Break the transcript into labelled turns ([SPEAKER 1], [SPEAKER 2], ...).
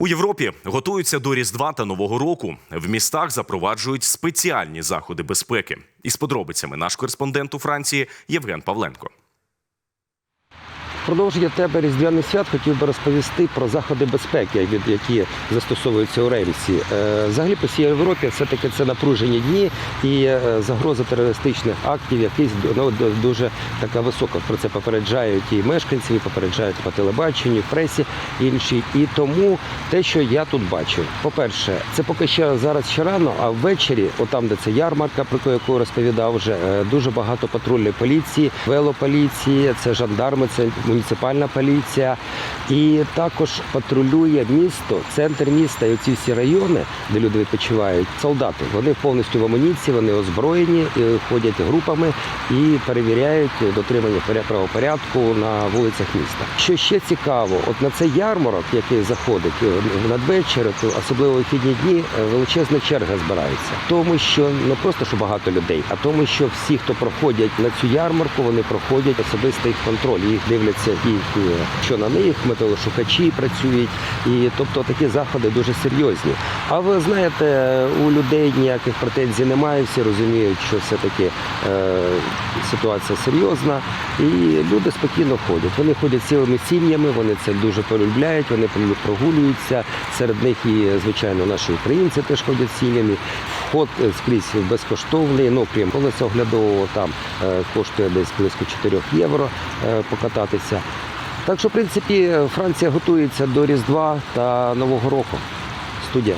[SPEAKER 1] У Європі готуються до Різдва та Нового року. В містах запроваджують спеціальні заходи безпеки. Із подробицями наш кореспондент у Франції Євген Павленко.
[SPEAKER 2] Продовження тебе різдвяних свят хотів би розповісти про заходи безпеки, які застосовуються у Реймсі. Е, Взагалі по всій Європі все-таки це напружені дні і е, загроза терористичних актів якийсь ну, дуже така висока. Про це попереджають і мешканці, і попереджають по телебаченню, пресі інші. І тому те, що я тут бачу, по-перше, це поки що зараз ще рано, а ввечері, отам, де це ярмарка, про яку розповідав вже, е, дуже багато патрульної поліції, велополіції, це жандарми, це муніципальна поліція. І також патрулює місто, центр міста і оці всі райони, де люди відпочивають, солдати. Вони повністю в амуніції, вони озброєні, ходять групами і перевіряють дотримання поря- правопорядку на вулицях міста. Що ще цікаво, от на цей ярмарок, який заходить е, надвечір, особливо в вихідні дні, е, величезна черга збирається. Тому що не просто що багато людей, а тому, що всі, хто проходять на цю ярмарку, вони проходять особистий контроль. Їх дивляться і що на них металошукачі працюють, і тобто такі заходи дуже серйозні. А ви знаєте, у людей ніяких претензій немає, всі розуміють, що все-таки е, ситуація серйозна, і люди спокійно ходять. Вони ходять цілими сім'ями, вони це дуже полюбляють, вони прогулюються. Серед них і, звичайно, наші українці теж ходять сім'ями. Вход е, скрізь безкоштовний, ну крім колеса оглядового, там е, коштує десь близько 4 євро е, покататися. Так що, в принципі, Франція готується до Різдва та Нового року. Студія.